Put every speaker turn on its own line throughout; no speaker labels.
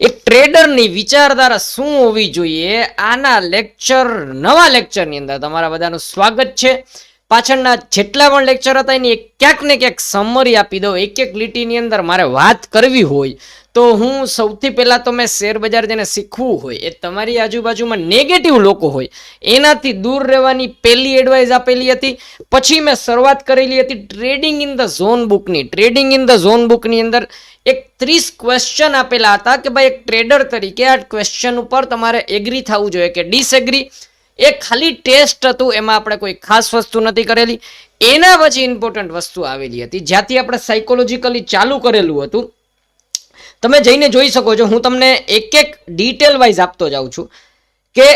એક ટ્રેડરની વિચારધારા શું હોવી જોઈએ? આના લેક્ચર નવા લેક્ચરની અંદર તમારા બધાનું સ્વાગત છે. પાછળના જેટલા પણ લેક્ચર હતા એની ક્યાંક ને ક્યાંક સમરી આપી દઉં. એક એક લીટીની અંદર મારે વાત કરવી હોય. તો હું સૌથી પહેલાં તો મેં શેર બજાર જેને શીખવું હોય, એ તમારી આજુબાજુમાં નેગેટિવ લોકો હોય, એનાથી દૂર રહેવાની પહેલી એડવાઇસ આપેલી હતી. પછી મેં શરૂઆત કરેલી હતી ટ્રેડિંગ ઇન ધ ઝોન બુકની ટ્રેડિંગ ઇન ધ ઝોન બુકની અંદર એક ત્રીસ ક્વેશ્ચન આપેલા હતા કે ભાઈ એક ટ્રેડર તરીકે આ ક્વેશ્ચન ઉપર તમારે એગ્રી થવું જોઈએ કે ડિસએગ્રી એ ખાલી ટેસ્ટ હતું, એમાં આપણે કોઈ ખાસ વસ્તુ નથી કરેલી. એના પછી ઇમ્પોર્ટન્ટ વસ્તુ આવેલી હતી. જ્યાંથી આપણે સાયકોલોજીકલી ચાલુ કરેલું હતું તમે જઈને જોઈ શકો છો, હું તમને એક એક ડિટેલ વાઇઝ આપતો જાઉં છું કે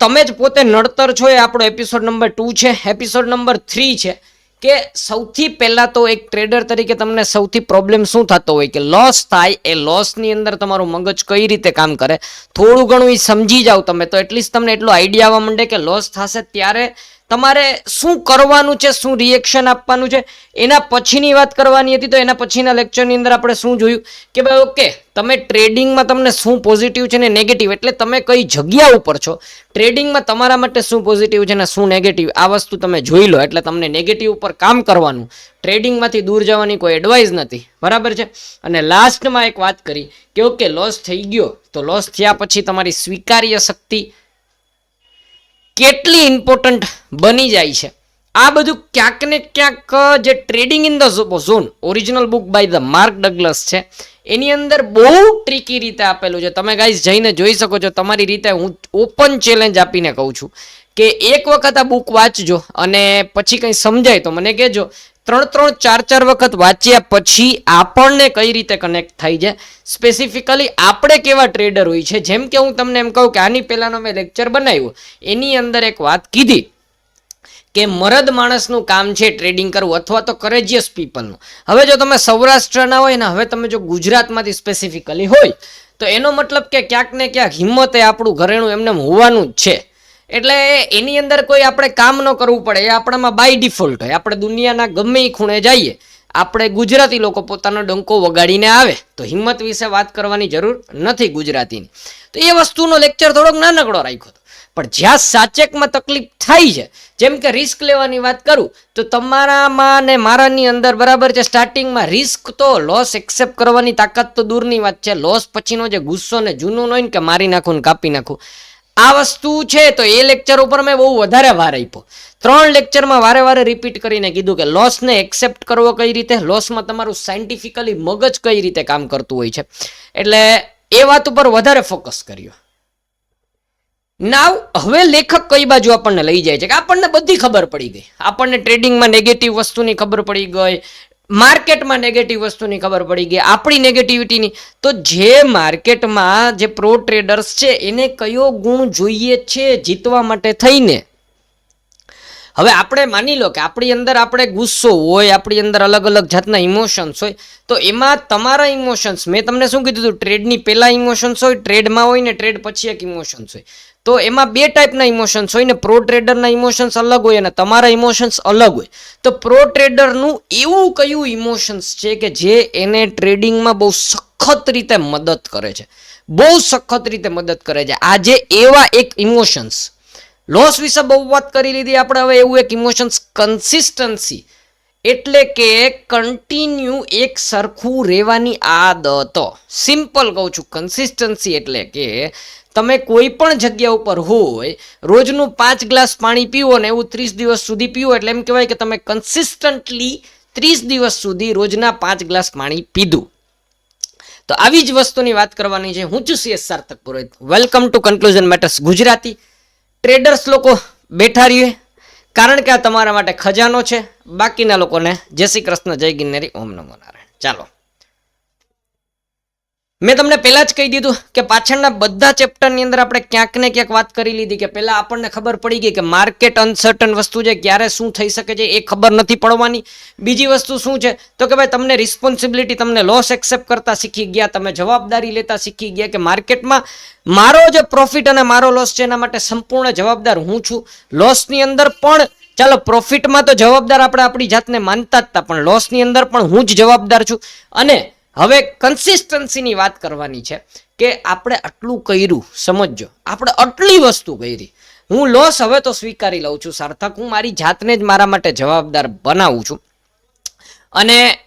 તમે જ પોતે નડતર છો, એ આપણો એપિસોડ નંબર ટુ છે એપિસોડ નંબર થ્રી છે, કે સૌથી પહેલાં તો એક ટ્રેડર તરીકે તમને સૌથી પ્રોબ્લેમ શું થતો હોય? કે લોસ થાય, એ લોસની અંદર તમારું મગજ કઈ રીતે કામ કરે? થોડું ઘણું એ સમજી જાઓ તમે, તો એટલીસ્ટ તમને એટલો આઈડિયા આવવા માંડે કે લોસ થશે ત્યારે તમારે શું કરવાનું છે, શું રિએક્શન આપવાનું છે, એના પછીની વાત કરવાની હતી તો એના પછીના લેક્ચરની અંદર આપણે શું જોયું કે ભાઈ ઓકે તમે ટ્રેડિંગમાં તમને શું પોઝિટિવ છે ને નેગેટિવ એટલે તમે કઈ જગ્યા ઉપર છો? ટ્રેડિંગમાં તમારા માટે શું પોઝિટિવ છે ને શું નેગેટિવ આ વસ્તુ તમે જોઈ લો, એટલે તમને નેગેટિવ ઉપર કામ કરવાનું. ટ્રેડિંગમાંથી દૂર જવાની કોઈ એડવાઇસ નથી. બરાબર છે? અને લાસ્ટમાં એક વાત કરી કે ઓકે લોસ થઈ ગયો, તો લોસ થયા પછી તમારી સ્વીકાર્ય શક્તિ કેટલી ઇમ્પોર્ટન્ટ બની જાય છે. આ બધું ક્યાંક ને ક્યાંક જે trading in the zone original book by the Mark Douglas છે, એની અંદર બહુ ટ્રીકી રીતે આપેલું છે. તમે ગાઈઝ જઈને જોઈ શકો છો, તમારી રીતે હું ઓપન ચેલેન્જ આપીને કહું છું કે એક વખત આ બુક વાંચજો અને પછી કંઈ સમજાય તો મને કહેજો. ત્રણ ત્રણ ચાર ચાર વખત વાંચ્યા પછી આપણને કઈ રીતે કનેક્ટ થાય છે? સ્પેસિફિકલી આપણે કેવા ટ્રેડર હોય છે? જેમ કે હું તમને એમ કહું કે આની પહેલાંનો મેં લેક્ચર બનાવ્યો. એની અંદર એક વાત કીધી કે મરદ માણસનું કામ છે ટ્રેડિંગ કરવું અથવા તો કરેજિયસ પીપલનું હવે જો તમે સૌરાષ્ટ્રના હોય ને, હવે તમે જો ગુજરાતમાંથી સ્પેસિફિકલી હોય, તો એનો મતલબ કે ક્યાંક ને ક્યાંક હિંમત એ આપણું ઘરેણું એમને હોવાનું જ છે. એટલે એની અંદર કોઈ આપણે કામ ન કરવું પડે, એ આપણામાં બાય ડિફોલ્ટ હોય. આપણે દુનિયાના ગમે એ ખૂણે જઈએ, આપણે ગુજરાતી લોકો પોતાનો ડંકો વગાડીને આવે, તો હિંમત વિશે વાત કરવાની જરૂર નથી ગુજરાતીની. તો એ વસ્તુનો લેક્ચર થોડોક નાનકડો રાખ્યો હતો. પણ જ્યાં સાચેકમાં તકલીફ થાય છે, જેમ કે રિસ્ક લેવાની વાત કરું, તો તમારામાં ને મારાની અંદર બરાબર છે સ્ટાર્ટિંગમાં રિસ્ક તો લોસ એક્સેપ્ટ કરવાની તાકાત તો દૂરની વાત છે લોસ પછીનો જે ગુસ્સો ને જૂનું હોય ને કે મારી નાખું ને કાપી નાખું આ વસ્તુ છે તો એ લેક્ચર ઉપર મેં બહુ વધારે ભાર આપ્યો. ત્રણ લેક્ચરમાં વારે વારે રિપીટ કરીને કીધું કે લોસને એક્સેપ્ટ કરવો કઈ રીતે? લોસમાં તમારું સાયન્ટિફિકલી મગજ કઈ રીતે કામ કરતું હોય છે? એટલે એ વાત ઉપર વધારે ફોકસ કર્યો. નાવ હવે લેખક કઈ બાજુ આપણને લઈ જાય છે? કે આપણને બધી ખબર પડી ગઈ. આપણને ટ્રેડિંગમાં નેગેટિવ વસ્તુની ખબર પડી ગઈ માર્કેટમાં નેગેટિવ વસ્તુની ખબર પડી ગઈ. આપણી નેગેટિવિટીની તો જે માર્કેટમાં જે પ્રો ટ્રેડર્સ છે, એને કયો ગુણ જોઈએ છે જીતવા માટે થઈને? હવે આપણે માની લો કે આપણી અંદર આપણે ગુસ્સો હોય, આપણી અંદર અલગ અલગ જાતના ઇમોશન્સ હોય, તો એમાં તમારા ઇમોશન્સ મેં તમને શું કીધું હતું ટ્રેડની પહેલાં ઇમોશન્સ હોય ટ્રેડમાં હોય ને ટ્રેડ પછી એક ઇમોશન્સ હોય. તો એમાં બે ટાઈપના ઇમોશન્સ હોય ને પ્રો ટ્રેડરના ઇમોશન્સ અલગ હોય અને તમારા ઇમોશન્સ અલગ હોય. તો પ્રો ટ્રેડરનું એવું કયું ઇમોશન્સ છે કે જે એને ટ્રેડિંગમાં બહુ સખત રીતે મદદ કરે છે. બહુ સખત રીતે મદદ કરે છે. આજે એવા એક ઇમોશન્સ લોસ વિશે બહુ વાત કરી લીધી આપણે, હવે એવું એક ઇમોશન્સ કન્સિસ્ટન્સી એટલે કે કન્ટિન્યુ એક સરખું રહેવાની આદત સિમ્પલ કહું છું કન્સિસ્ટન્સી એટલે કે તમે કોઈ પણ જગ્યા ઉપર હોય, રોજનું પાંચ ગ્લાસ પાણી પીવો ને એવું ત્રીસ દિવસ સુધી પીવો એટલે એમ કહેવાય કે તમે કન્સિસ્ટન્ટલી ત્રીસ દિવસ સુધી રોજના પાંચ ગ્લાસ પાણી પીધું. તો આવી જ વસ્તુની વાત કરવાની છે. હું છું CS Sarthak Purohit. Welcome to conclusion matters Gujarati. Traders લોકો બેઠા રહીએ. કારણ કે આ તમારા માટે ખજાનો છે. બાકીના લોકોને જય શ્રી કૃષ્ણ, જય ગિરનેરી, ઓમ નમો નારાયણ. ચાલો. મેં તમને પહેલાં જ કહી દીધું કે પાછળના બધા ચેપ્ટરની અંદર આપણે ક્યાંક ને ક્યાંક વાત કરી લીધી કે પહેલાં આપણને ખબર પડી ગઈ કે માર્કેટ અનસર્ટન વસ્તુ છે, ક્યારે શું થઈ શકે છે એ ખબર નથી પડવાની. બીજી વસ્તુ શું છે? તો કે ભાઈ તમને રિસ્પોન્સિબિલિટી તમને લોસ એક્સેપ્ટ કરતા શીખી ગયા, તમે જવાબદારી લેતા શીખી ગયા કે માર્કેટમાં મારો જે પ્રોફિટ અને મારો લોસ છે એના માટે સંપૂર્ણ જવાબદાર હું છું. લોસની અંદર પણ ચાલો પ્રોફિટમાં તો જવાબદાર આપણે આપણી જાતને માનતા જ હતા પણ લોસની અંદર પણ હું જ જવાબદાર છું. અને હવે કન્સિસ્ટન્સીની વાત કરવાની છે કે આપણે આટલું કર્યું, સમજજો, આપણે આટલી વસ્તુ કરી. હું લોસ હવે તો સ્વીકારી લઉં છું, સાર્થક. હું મારી જાતને જ મારા માટે જવાબદાર બનાવું છું. અને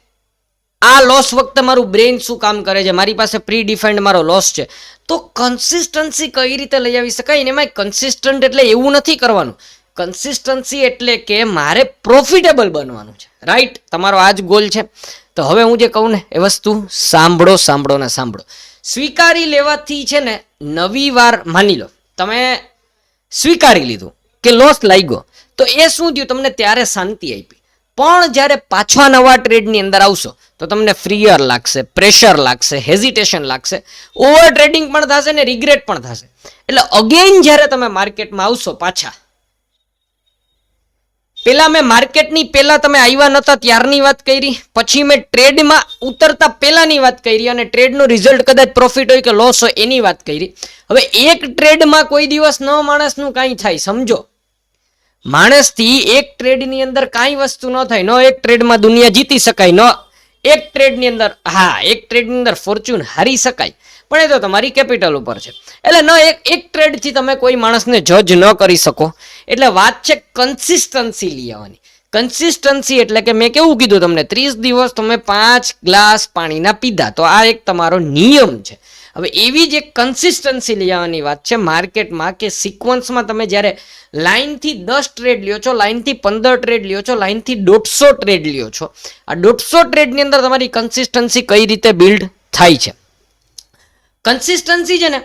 આ લોસ વખતે મારું બ્રેઇન શું કામ કરે છે? મારી પાસે પ્રી ડિફાઇન્ડ મારો લોસ છે. તો કન્સિસ્ટન્સી કઈ રીતે લઈ આવી શકાય? ને એમાં કન્સિસ્ટન્ટ એટલે એવું નથી કરવાનું. કન્સિસ્ટન્સી એટલે કે મારે પ્રોફિટેબલ બનવાનું છે. રાઈટ તમારો આ જ ગોલ છે. તો હવે હું જે કહું ને, એ વસ્તુ સાંભળો સાંભળો ને સાંભળો. સ્વીકારી લેવાથી છે ને, નવી વાર માની લો. તમે સ્વીકારી લીધું કે લોસ લાગ્યો, તો એ શું થયું? તમને ત્યારે શાંતિ આપી. પણ જ્યારે પાછા નવા ટ્રેડની અંદર આવશો, તો તમને ફ્રીયર લાગશે પ્રેશર લાગશે હેઝિટેશન લાગશે ઓવર ટ્રેડિંગ પણ થશે ને રિગ્રેટ પણ થશે. એટલે અગેન જ્યારે તમે માર્કેટમાં આવશો પાછા પેલા મેં માર્કેટની પેલા તમે આવ્યા નતા ત્યારની વાત કરી, પછી મેં ટ્રેડમાં ઉતરતા પહેલાની વાત કરી અને ટ્રેડનું રિઝલ્ટ કદાચ પ્રોફિટ હોય કે લોસ હોય એની વાત કરી. હવે એક ટ્રેડમાં કોઈ દિવસ ન માણસનું કાંઈ થાય, સમજો. માણસથી એક ટ્રેડની અંદર કાંઈ વસ્તુ ન થાય, ન એક ટ્રેડમાં દુનિયા જીતી શકાય, ન એક ટ્રેડની અંદર, હા, એક ટ્રેડની અંદર ફોર્ચ્યુન હારી શકાય. પણ એ તો તમારી કેપિટલ ઉપર છે. એટલે ન એક એક ટ્રેડથી તમે કોઈ માણસને જજ ન કરી શકો. એટલે વાત છે કન્સિસ્ટન્સી લઈ આવવાની. કન્સિસ્ટન્સી એટલે કે મેં કેવું કીધું તમને, ત્રીસ દિવસ તમે પાંચ ગ્લાસ પાણીના પીધા. તો આ એક તમારો નિયમ છે. હવે એવી જ એક કન્સિસ્ટન્સી લઈ આવવાની વાત છે. માર્કેટમાં કે સિક્વન્સમાં તમે જ્યારે લાઇનથી દસ ટ્રેડ લ્યો છો, લાઇનથી પંદર ટ્રેડ લ્યો છો, લાઇનથી દોઢસો ટ્રેડ લ્યો છો, આ દોઢસો ટ્રેડની અંદર તમારી કન્સિસ્ટન્સી કઈ રીતે બિલ્ડ થાય છે? કન્સિસ્ટન્સી છે ને,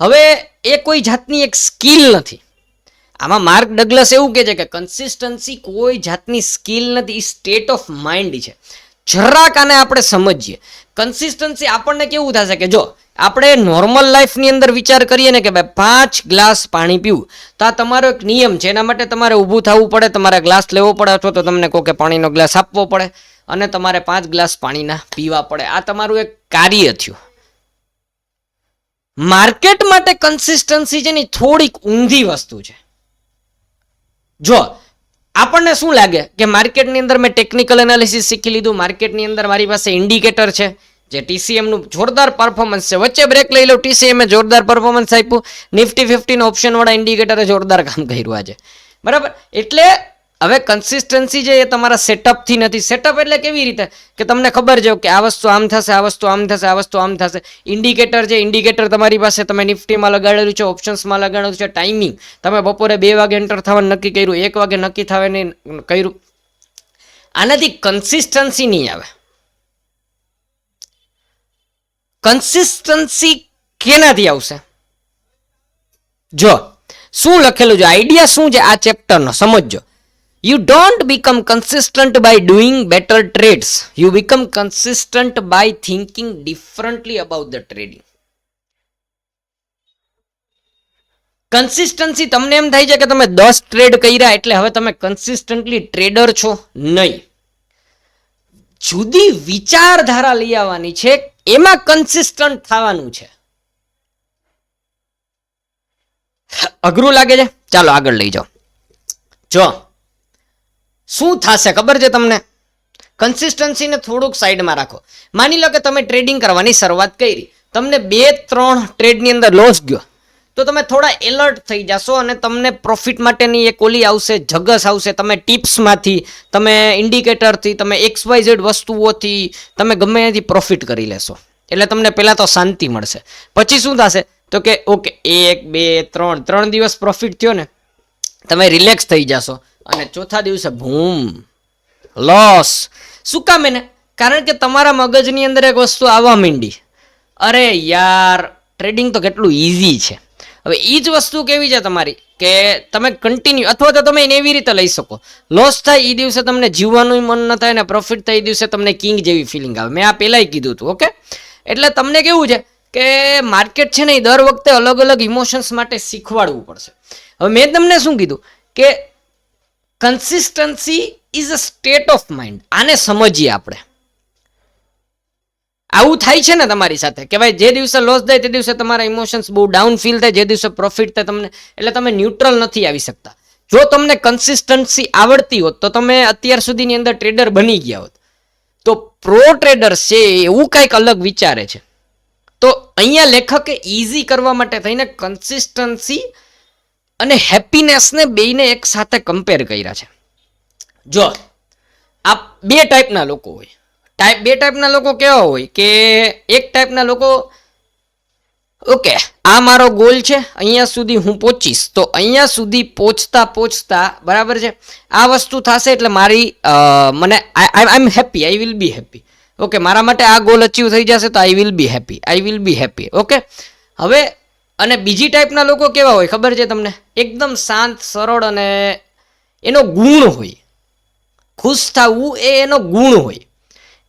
હવે એ કોઈ જાતની એક સ્કિલ નથી. આમાં માર્ક ડગલસ એવું કહે છે કે કન્સિસ્ટન્સી કોઈ જાતની સ્કિલ નથી, એ સ્ટેટ ઓફ માઇન્ડ છે. જરાક આને આપણે સમજીએ. કન્સિસ્ટન્સી આપણને કેવું થશે કે જો આપણે નોર્મલ લાઈફની અંદર વિચાર કરીએ ને કે ભાઈ પાંચ ગ્લાસ પાણી પીવું. તો આ તમારો એક નિયમ છે. એના માટે તમારે ઊભું થવું પડે, તમારે ગ્લાસ લેવો પડે અથવા તો તમને કહો કે પાણીનો ગ્લાસ આપવો પડે અને તમારે પાંચ ગ્લાસ પાણીના પીવા પડે. આ તમારું એક કાર્ય થયું. માર્કેટ માટે કન્સિસ્ટન્સી છે ને થોડીક ઊંધી વસ્તુ છે. જો, આપણને શું લાગે કે માર્કેટની અંદર મેં ટેકનિકલ એનાલિસિસ શીખી લીધું. માર્કેટની અંદર મારી પાસે ઇન્ડિકેટર છે. જે ટીસીએમનું જોરદાર પરફોર્મન્સ છે. વચ્ચે બ્રેક લઈ લો ટીસીએમે જોરદાર પરફોર્મન્સ આપ્યું. નિફ્ટી ફિફ્ટીન ઓપ્શનવાળા ઇન્ડિકેટરે જોરદાર કામ કર્યું આજે. બરાબર? એટલે હવે કન્સિસ્ટન્સી છે એ તમારા સેટઅપથી નથી. સેટઅપ એટલે કેવી રીતે? કે તમને ખબર છે કે આ વસ્તુ આમ થશે, આ વસ્તુ આમ થશે, આ વસ્તુ આમ થશે. ઇન્ડિકેટર છે ઇન્ડિકેટર તમારી પાસે તમે નિફ્ટીમાં લગાડેલું છે ઓપ્શન્સમાં લગાડેલું છે ટાઈમિંગ તમે બપોરે બે વાગે એન્ટર થવાનું નક્કી કર્યું, એક વાગે નક્કી થવાની કર્યું. આનાથી કન્સિસ્ટન્સી નહીં આવે. કન્સિસ્ટન્સી કેનાથી આવશે? જો, શું લખેલું છે? આઈડિયા શું છે? આ ચેપ્ટરનો સમજજો. You don't become consistent by doing better trades you become consistent by thinking differently about the trading consistency તમને એમ થાય છે કે તમે દસ ટ્રેડ કર્યા એટલે હવે તમે કન્સિસ્ટન્ટલી ટ્રેડર છો? નહીં. જુદી વિચારધારા લઈ આવવાની છે એમાં કન્સિસ્ટન્ટ થવાનું છે. અઘરું લાગે છે? ચાલો આગળ લઈ જાઓ. જો, શું થશે ખબર છે તમને? કન્સિસ્ટન્સીને થોડુંક સાઈડમાં રાખો. માની લો કે તમે ટ્રેડિંગ કરવાની શરૂઆત કરી. તમને બે, ત્રણ ટ્રેડની અંદર લોસ ગયો. તો તમે થોડા એલર્ટ થઈ જશો અને તમને પ્રોફિટ માટેની એક ઓલી આવશે, જગસ આવશે. તમે ટિપ્સમાંથી તમે ઇન્ડિકેટરથી તમે એક્સ વાય ઝેડ વસ્તુઓથી, તમે ગમે એથી પ્રોફિટ કરી લેશો. એટલે તમને પહેલાં તો શાંતિ મળશે. પછી શું થશે? તો કે ઓકે એક, બે, ત્રણ ત્રણ દિવસ પ્રોફિટ થયો ને, તમે રિલેક્સ થઈ જશો. અને ચોથા દિવસે, ભૂમ લોસ શું કામ એને? કારણ કે તમારા મગજની અંદર એક વસ્તુ આવવા માંડી. અરે યાર ટ્રેડિંગ તો કેટલું ઇઝી છે. હવે એ જ વસ્તુ કેવી છે તમારી? કે તમે કન્ટિન્યુ અથવા તો તમે એને એવી રીતે લઈ શકો. લોસ થાય એ દિવસે તમને જીવવાનું મન ન થાય ને પ્રોફિટ થાય એ દિવસે તમને કિંગ જેવી ફિલિંગ આવે. મેં આ પહેલાંય કીધું હતું ઓકે એટલે તમને કેવું છે કે માર્કેટ છે ને એ દર વખતે અલગ અલગ ઇમોશન્સ માટે શીખવાડવું પડશે. હવે મેં તમને શું કીધું? કે consistency is a state of mind આને સમજીએ આપણે. આવું થાય છે ને તમારી સાથે કે ભાઈ જે દિવસે લોસ થાય તે દિવસે તમારા ઇમોશન્સ બહુ ડાઉન ફીલ થાય, જે દિવસે પ્રોફિટ થાય તમને, એટલે તમે ન્યુટ્રલ નથી આવી શકતા. જો તમને કન્સિસ્ટન્સી આવડતી હોત, તો તમે અત્યાર સુધીની અંદર ટ્રેડર બની ગયા હોત. તો પ્રો ટ્રેડર છે એવું કંઈક અલગ વિચારે છે. તો અહીંયા લેખકે ઇઝી કરવા માટે થઈને કન્સિસ્ટન્સી અને હેપીનેસને બેયને એક સાથે કમ્પેર કર્યા છે. જો, આ બે ટાઈપના લોકો હોય. ટાઈપ બે ટાઈપના લોકો કેવા હોય કે એક ટાઈપના લોકો ઓકે આ મારો ગોલ છે, અહીંયા સુધી હું પહોંચીશ. તો અહીંયા સુધી પહોંચતા પહોંચતા, બરાબર છે? આ વસ્તુ થશે એટલે મારી મને I am happy I will be happy okay મારા માટે આ ગોલ અચીવ થઈ જશે તો I will be happy I will be happy okay હવે, અને બીજી ટાઈપના લોકો કેવા હોય, ખબર છે તમને? એકદમ શાંત, સરળ અને એનો ગુણ હોય. ખુશ થવું એ એનો ગુણ હોય.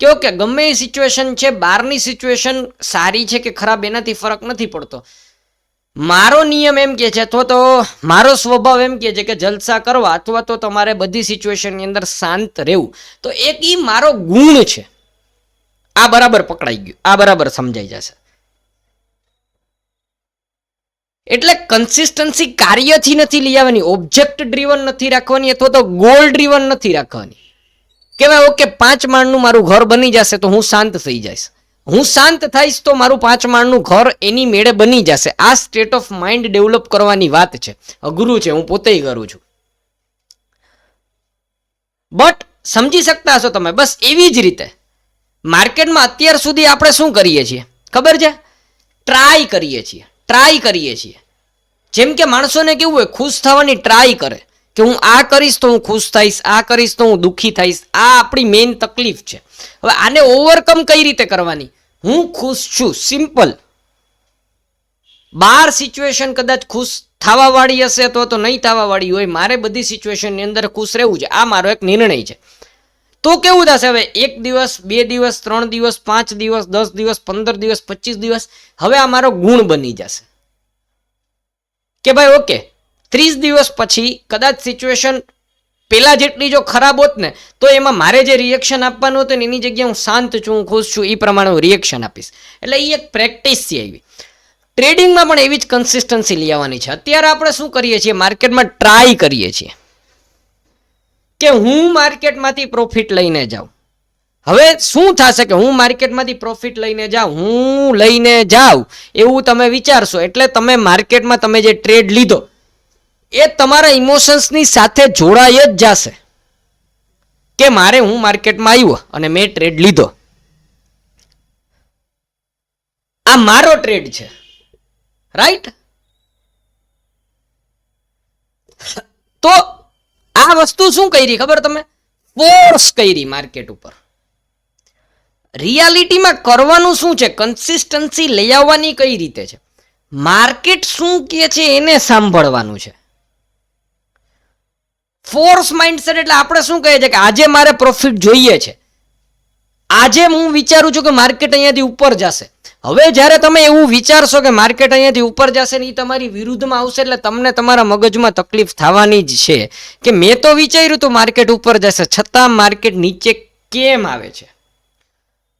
કે ઓકે ગમે એ સિચ્યુએશન છે, બહારની સિચ્યુએશન સારી છે કે ખરાબ, એનાથી ફરક નથી પડતો. મારો નિયમ એમ કે છે, અથવા તો મારો સ્વભાવ એમ કે છે કે જલસા કરવા અથવા તો તમારે બધી સિચ્યુએશનની અંદર શાંત રહેવું. તો એક એ મારો ગુણ છે. આ બરાબર પકડાઈ ગયું. આ બરાબર સમજાઈ જશે. એટલે કન્સિસ્ટન્સી કાર્યથી નથી લઈ આવવાની. ઓબ્જેક્ટ ડ્રીવન નથી રાખવાની અથવા તો ગોલ ડ્રીવન નથી રાખવાની. કહેવાય, ઓકે, પાંચ માળનું મારું ઘર બની જશે તો હું શાંત થઈ જઈશ. હું શાંત થઈશ તો મારું પાંચ માળનું ઘર એની મેળે બની જશે. આ સ્ટેટ ઓફ માઇન્ડ ડેવલપ કરવાની વાત છે. અઘરું છે, હું પોતે કરું છું. બટ સમજી શકતા હશો તમે, બસ એવી જ રીતે. માર્કેટમાં અત્યાર સુધી આપણે શું કરીએ છીએ? ખબર છે? ટ્રાય કરીએ છીએ. ટ્રાય કરીએ છીએ. જેમ કે માણસોને કેવું હોય, ખુશ થવાની ટ્રાય કરે. કે હું આ કરીશ તો હું ખુશ થઈશ, આ કરીશ તો હું દુઃખી થઈશ. આ આપણી મેઇન તકલીફ છે. હવે આને ઓવરકમ કઈ રીતે કરવાની? હું ખુશ છું. સિમ્પલ બાર સિચ્યુએશન કદાચ ખુશ થવાવાળી હશે તો તો નહીં થવાવાળી હોય, મારે બધી સિચ્યુએશનની અંદર ખુશ રહેવું છે. આ મારો એક નિર્ણય છે. તો કેવું થશે હવે? એક દિવસ, બે દિવસ, ત્રણ દિવસ, પાંચ દિવસ, દસ દિવસ, પંદર દિવસ, પચીસ દિવસ, હવે આ મારો ગુણ બની જશે. કે ભાઈ ઓકે ત્રીસ દિવસ પછી કદાચ સિચ્યુએશન પેલા જેટલી જો ખરાબ હોત ને, તો એમાં મારે જે રિએક્શન આપવાનું હતું ને, એની જગ્યાએ હું શાંત છું, હું ખુશ છું, એ પ્રમાણે હું રિએક્શન આપીશ. એટલે એ એક પ્રેક્ટિસથી આવી ટ્રેડિંગમાં પણ એવી જ કન્સિસ્ટન્સી લઈ આવવાની છે. અત્યારે આપણે શું કરીએ છીએ? માર્કેટમાં ટ્રાય કરીએ છીએ. કે હું માર્કેટમાંથી પ્રોફિટ લઈને જાઉં. હવે શું થશે કે હું માર્કેટમાંથી પ્રોફિટ લઈને જાઉં? હું લઈને જાઉં. એવું તમે વિચારશો. એટલે તમે માર્કેટમાં તમે જે ટ્રેડ લીધો એ તમારા ઇમોશન્સની સાથે જોડાઈ જ જશે. કે મારે હું માર્કેટમાં આવ્યો અને મેં ટ્રેડ લીધો. આ મારો ટ્રેડ છે. રાઈટ તો આ વસ્તુ શું કરી ખબર તમે? ફોર્સ કરી માર્કેટ ઉપર. રિયાલિટીમાં કરવાનું શું છે? કન્સિસ્ટન્સી લઈ આવવાની કઈ રીતે છે? માર્કેટ શું કહે છે એને સાંભળવાનું છે. ફોર્સ માઇન્ડસેટ એટલે આપણે શું કહીએ છીએ કે આજે મારે પ્રોફિટ જોઈએ છે. આજે હું વિચારું છું કે માર્કેટ અહીંયાથી ઉપર જશે. હવે જ્યારે તમે એવું વિચારશો કે માર્કેટ અહીંયાથી ઉપર જશે ને એ તમારી વિરુદ્ધમાં આવશે એટલે તમને તમારા મગજમાં તકલીફ થવાની જ છે. કે મેં તો વિચાર્યું હતું માર્કેટ ઉપર જશે, છતાં માર્કેટ નીચે કેમ આવે છે?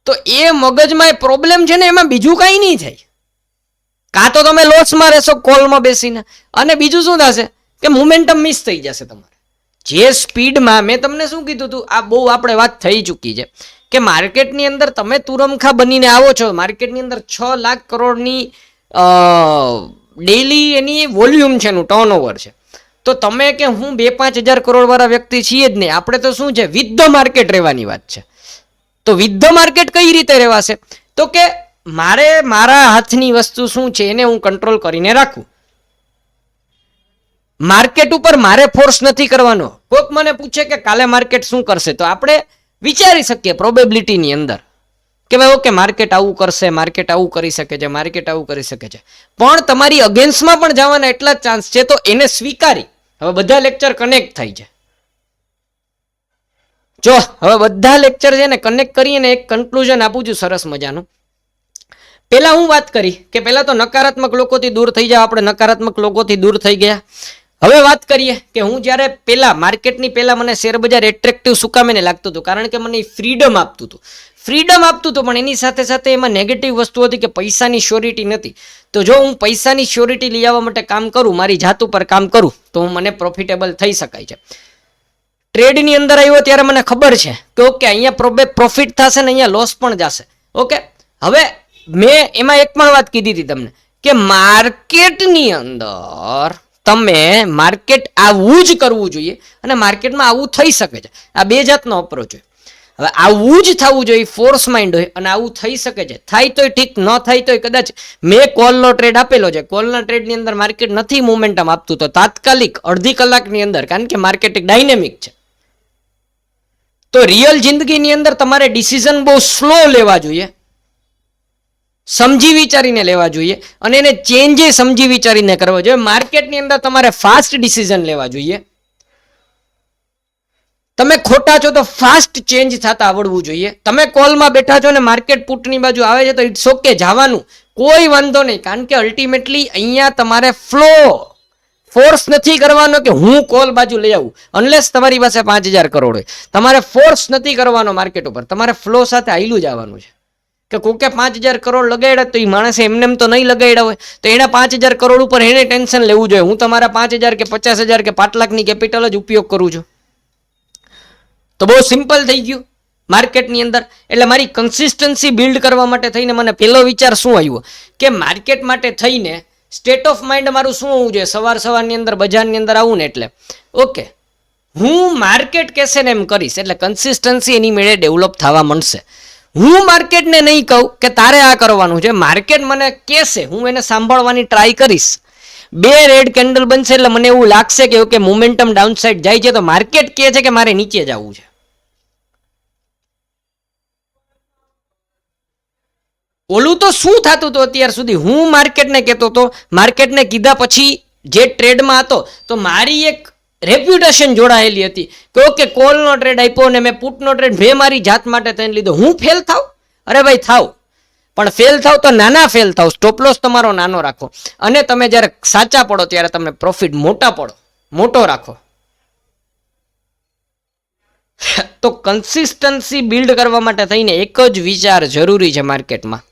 તો એ મગજમાં એ પ્રોબ્લેમ છે ને એમાં બીજું કાંઈ નહીં થાય. કાં તો તમે લોસમાં રહેશો કોલમાં બેસીને. અને બીજું શું થશે? કે મોમેન્ટમ મિસ થઈ જશે તમારે. જે સ્પીડમાં મેં તમને શું કીધું હતું? આ બહુ આપણે વાત થઈ ચૂકી છે કે માર્કેટની અંદર તમે તુરમખા બનીને આવો છો. માર્કેટની અંદર છ લાખ કરોડની ડેલી એની વોલ્યુમ છે એનું ટર્નઓવર છે. તો તમે કે હું બે પાંચ હજાર કરોડવાળા વ્યક્તિ છીએ જ નહીં આપણે તો શું છે વિથ ધ માર્કેટ રહેવાની વાત છે. તો વિથ ધ માર્કેટ કઈ રીતે રહેવાશે? તો કે મારે મારા હાથની વસ્તુ શું છે એને હું કંટ્રોલ કરીને રાખું. માર્કેટ ઉપર મારે ફોર્સ નથી કરવાનો. કોઈક મને પૂછે કે કાલે માર્કેટ શું કરશે? તો આપણે વિચારી શકીએ પ્રોબેબિલિટીની અંદર. કે ભાઈ ઓકે માર્કેટ આવું કરશે, માર્કેટ આવું કરી શકે છે, માર્કેટ આવું કરી શકે છે. પણ તમારી અગેન્સ્ટમાં પણ જવાના એટલા જ ચાન્સ છે, તો એને સ્વીકારી. હવે બધા લેક્ચર કનેક્ટ થાય છે. જો, હવે બધા લેક્ચર છે ને કનેક્ટ કરીને એક કન્ક્લુઝન આપું છું સરસ મજાનું. પહેલાં હું વાત કરી કે પહેલાં તો નકારાત્મક લોકોથી દૂર થઈ જાવ આપણે નકારાત્મક લોકોથી દૂર થઈ ગયા. હવે વાત કરીએ કે હું જ્યારે પહેલા માર્કેટની પહેલા મને શેર બજાર એટ્રેક્ટિવ શું કામ એને લાગતું હતું, કારણ કે મને ફ્રીડમ આપતું હતું. ફ્રીડમ આપતું હતું, પણ એની સાથે સાથે એમાં નેગેટિવ વસ્તુ હતી કે પૈસાની શ્યોરિટી નથી. તો જો હું પૈસાની શ્યોરિટી લઈ આવવા માટે કામ કરું, મારી જાત ઉપર કામ કરું, તો હું મને પ્રોફિટેબલ થઈ શકાય છે. ટ્રેડની અંદર આવ્યો ત્યારે મને ખબર છે કે ઓકે, અહીંયા પ્રોબે પ્રોફિટ થશે ને અહીંયા લોસ પણ જશે. ઓકે? હવે મેં એમાં એક પણ વાત કીધી હતી તમને, કે માર્કેટની અંદર તમે માર્કેટ આવું જ કરવું જોઈએ અને માર્કેટમાં આવું થઈ શકે છે. આ બે જાતનો અપ્રોચ હોય. હવે આવું જ થવું જોઈએ ફોર્સ માઇન્ડ હોય અને આવું થઈ શકે છે. થાય તોય ઠીક, ન થાય તોય કદાચ મેં કોલનો ટ્રેડ આપેલો છે. કોલના ટ્રેડની અંદર માર્કેટ નથી મોમેન્ટમ આપતું તો તાત્કાલિક અડધી કલાકની અંદર, કારણ કે માર્કેટ એક ડાયનેમિક છે. તો રિયલ જિંદગીની અંદર તમારે ડિસિઝન બહુ સ્લો લેવા જોઈએ. સમજી વિચારીને લેવા જોઈએ અને એને ચેન્જે સમજી વિચારીને કરવા જોઈએ. માર્કેટની અંદર તમારે ફાસ્ટ ડિસિઝન લેવા જોઈએ. તમે ખોટા છો તો ફાસ્ટ ચેન્જ થતા આવડવું જોઈએ. તમે કોલમાં બેઠા છો ને માર્કેટ પુટની બાજુ આવે છે તો ઇટ્સ ઓકે જવાનું. કોઈ વાંધો નહીં. કારણ કે અલ્ટિમેટલી અહીંયા તમારે ફ્લો ફોર્સ નથી કરવાનો કે હું કોલ બાજુ લઈ આવું. અનલેસ તમારી પાસે પાંચ હજાર કરોડ હોય. તમારે ફોર્સ નથી કરવાનો માર્કેટ ઉપર. તમારે ફ્લો સાથે હાઈલું જવાનું છે. કે કોકે પાંચ હજાર કરોડ લગાડ્યા તો એ માણસે એમને એમ તો નહીં લગાડ્યા હોય. તો એના પાંચ હજાર કરોડ ઉપર એને ટેન્શન લેવું જોઈએ. હું તમારા પાંચ હજાર કે પચાસ હજાર કે પાંચ લાખની કેપિટલ જ ઉપયોગ કરું છું. તો બહુ સિમ્પલ થઈ ગયું માર્કેટની અંદર. એટલે મારી કન્સિસ્ટન્સી બિલ્ડ કરવા માટે થઈને મને પહેલો વિચાર શું આવ્યો? કે માર્કેટ માટે થઈને સ્ટેટ ઓફ માઇન્ડ મારું શું હોવું જોઈએ? સવાર સવારની અંદર, બજારની અંદર આવું ને એટલે. ઓકે હું માર્કેટ કેસે ને એમ કરીશ. એટલે કન્સિસ્ટન્સી એની મેળે ડેવલપ થવા મળશે હું માર્કેટને નહીં કહું કે તારે આ કરવાનું છે. માર્કેટ મને કહેશે, હું એને સાંભળવાની ટ્રાય કરીશ. બે રેડ કેન્ડલ બનશે એટલે મને એવું લાગશે કે ઓકે મોમેન્ટમ ડાઉન સાઈડ જાય છે, તો માર્કેટ કહે છે કે મારે નીચે જવું છે. ઓલું તો શું થતું હતું અત્યાર સુધી? હું માર્કેટને કહેતો હતો. માર્કેટને કીધા પછી જે ટ્રેડમાં હતો, તો મારી એક રેપ્યુટેશન જોડાયેલી હતી કે ઓકે, કોલનો ટ્રેડ આપ્યો ને મેં પુટનો ટ્રેડ મેં મારી જાત માટે થઈને લીધો. હું ફેલ થાવ અરે ભાઈ થાવ પણ ફેલ થાવ તો નાના ફેલ થાવ સ્ટોપલોસ તમારો નાનો રાખો. અને તમે જ્યારે સાચા પડો ત્યારે તમે પ્રોફિટ મોટા પડો. મોટો રાખો. તો કન્સિસ્ટન્સી બિલ્ડ કરવા માટે થઈને એક જ વિચાર જરૂરી છે માર્કેટમાં.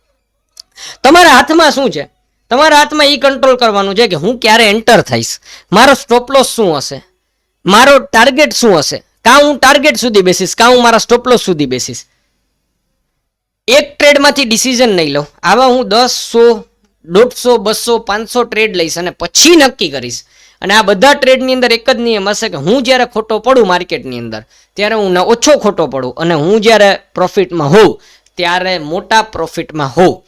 તમારા હાથમાં શું છે? તમારા હાથમાં એ કંટ્રોલ કરવાનું છે કે હું ક્યારે એન્ટર થઈશ. મારો સ્ટોપલોસ શું હશે? મારો ટાર્ગેટ શું હશે? કાં હું ટાર્ગેટ સુધી બેસીશ? કાં હું મારા સ્ટોપલોસ સુધી બેસીશ? એક ટ્રેડમાંથી ડિસિઝન નહીં લઉં. આવા હું દસ સો દોઢસો, બસો, પાંચસો ટ્રેડ લઈશ અને પછી નક્કી કરીશ. અને આ બધા ટ્રેડની અંદર એક જ નિયમ હશે કે હું જ્યારે ખોટો પડું માર્કેટની અંદર, ત્યારે હું ઓછો ખોટો પડું અને હું જ્યારે પ્રોફિટમાં હોઉં, ત્યારે મોટા પ્રોફિટમાં હોઉં.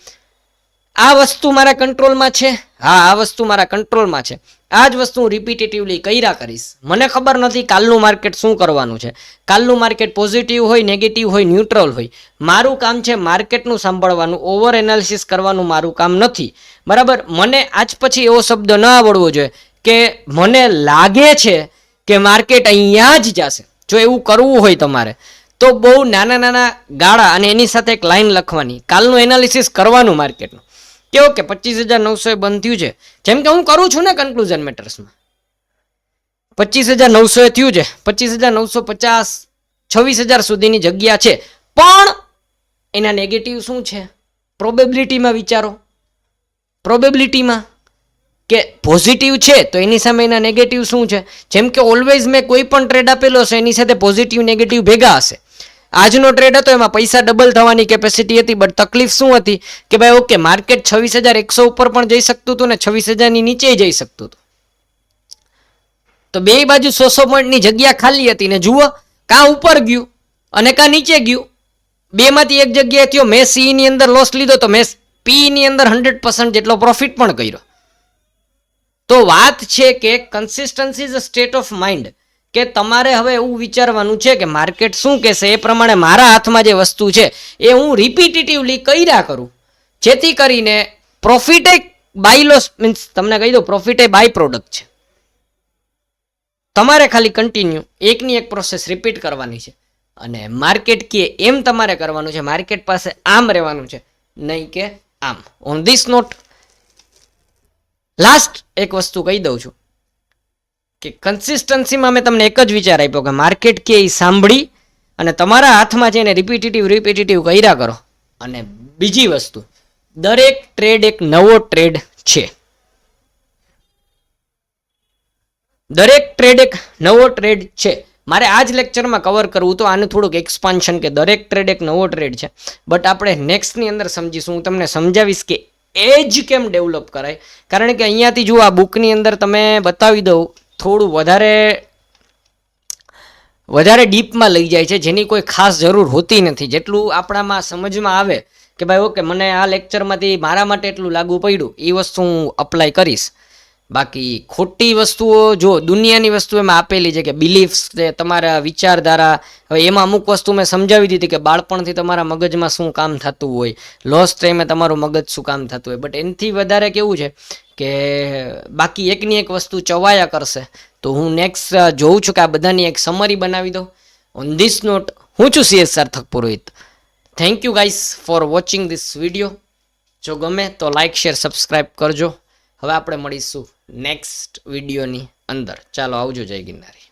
આ વસ્તુ મારા કંટ્રોલમાં છે? હા, આ વસ્તુ મારા કંટ્રોલમાં છે. આ જ વસ્તુ હું રિપીટેટિવલી કર્યા કરીશ. મને ખબર નથી કાલનું માર્કેટ શું કરવાનું છે. કાલનું માર્કેટ પોઝિટિવ હોય નેગેટિવ હોય ન્યુટ્રલ હોય. મારું કામ છે માર્કેટનું સાંભળવાનું ઓવર એનાલિસિસ કરવાનું મારું કામ નથી. બરાબર? મને આજ પછી એવો શબ્દ ન આવડવો જોઈએ કે મને લાગે છે કે માર્કેટ અહીંયા જ જશે. જો એવું કરવું હોય તમારે, તો બહુ નાના નાના ગાળા અને એની સાથે એક લાઈન લખવાની. કાલનું એનાલિસિસ કરવાનું માર્કેટનું કેવો કે પચીસ હજાર નવસો એ બંધ થયું છે. જેમ કે હું કરું છું ને કન્ક્લુઝન મેટર્સમાં પચીસ હજાર નવસો એ થયું છે. પચીસ હજાર નવસો પચાસ, છવ્વીસ હજાર સુધીની જગ્યા છે. પણ એના નેગેટિવ શું છે? પ્રોબેબિલિટીમાં વિચારો. પ્રોબેબિલિટીમાં કે પોઝિટિવ છે તો એની સામે એના નેગેટિવ શું છે? જેમ કે ઓલવેઝ મેં કોઈ પણ ટ્રેડ આપેલો હશે, એની સાથે પોઝિટિવ નેગેટિવ ભેગા હશે. આજનો ટ્રેડ હતો, એમાં પૈસા ડબલ થવાની કેપેસિટી હતી બટ તકલીફ શું હતી? કે ભાઈ ઓકે માર્કેટ છવ્વીસ હજાર એકસો ઉપર પણ જઈ શકતું હતું ને છવ્વીસ હજારની નીચે જઈ શકતું હતું. તો બે બાજુ સો સો પોઈન્ટની જગ્યા ખાલી હતી ને જુઓ, કાં ઉપર ગયું અને કાં નીચે ગયું. બેમાંથી એક જગ્યાએ થયો, મેં સી ની અંદર લોસ લીધો તો મેં પીની અંદર હંડ્રેડ પર્સન્ટ જેટલો પ્રોફિટ પણ કર્યો. તો વાત છે કે consistency is a state of mind કે તમારે હવે એવું વિચારવાનું છે કે માર્કેટ શું કહેશે? એ પ્રમાણે મારા હાથમાં જે વસ્તુ છે, એ હું રિપીટેટિવલી કર્યા કરું. જેથી કરીને પ્રોફિટ એ બાય લોસ મીન્સ તમને કહી દઉં પ્રોફિટ બાય પ્રોડક્ટ છે. તમારે ખાલી કન્ટિન્યુ એકની એક પ્રોસેસ રિપીટ કરવાની છે. અને માર્કેટ કે એમ તમારે કરવાનું છે માર્કેટ પાસે આમ રહેવાનું છે, નહીં કે આમ. ઓન ધીસ નોટ લાસ્ટ એક વસ્તુ કહી દઉં છું. કે કન્સિસ્ટન્સીમાં મેં તમને એક જ વિચાર આપ્યો કે માર્કેટ કે એ સાંભળી અને તમારા હાથમાં જઈને રિપીટેટિવ રિપીટેટિવ કર્યા કરો. અને બીજી વસ્તુ, દરેક ટ્રેડ એક નવો ટ્રેડ છે. દરેક ટ્રેડ એક નવો ટ્રેડ છે. મારે આ જ લેક્ચરમાં કવર કરવું તો આનું થોડુંક એક્સપાન્શન કે દરેક ટ્રેડ એક નવો ટ્રેડ છે. બટ આપણે નેક્સ્ટની અંદર સમજીશું, હું તમને સમજાવીશ કે એજ કેમ ડેવલપ કરાય? કારણ કે અહીંયાથી જુઓ આ બુકની અંદર તમે બતાવી દઉં થોડું વધારે વધારે ડીપમાં લઈ જાય છે, જેની કોઈ ખાસ જરૂર હોતી નથી. જેટલું આપણામાં સમજમાં આવે કે ભાઈ, ઓકે, મને આ લેક્ચરમાંથી મારા માટે એટલું લાગુ પડ્યું, એ વસ્તુ હું અપ્લાય કરીશ. બાકી ખોટી વસ્તુઓ જો દુનિયાની વસ્તુ એમાં આપેલી છે કે બિલીફ્સ છે, તમારા વિચારધારા, હવે એમાં અમુક વસ્તુ મેં સમજાવી દીધી કે બાળપણથી તમારા મગજમાં શું કામ થતું હોય લોસ ટાઈમે તમારું મગજ શું કામ થતું હોય. બટ એનાથી વધારે કેવું છે કે બાકી એકની એક વસ્તુ ચવાયા કરશે, તો હું નેક્સ્ટ જોઉં છું કે આ બધાની એક સમરી બનાવી દઉં. ઓન ધીસ નોટ હું છું CS Sarthak Purohit. Thank you guys for watching this video જો ગમે તો લાઇક શેર સબસ્ક્રાઈબ કરજો. હવે આપણે મળીશું. નેક્સ્ટ વિડીયોની અંદર. ચાલો આવજો જય ગિરનારી.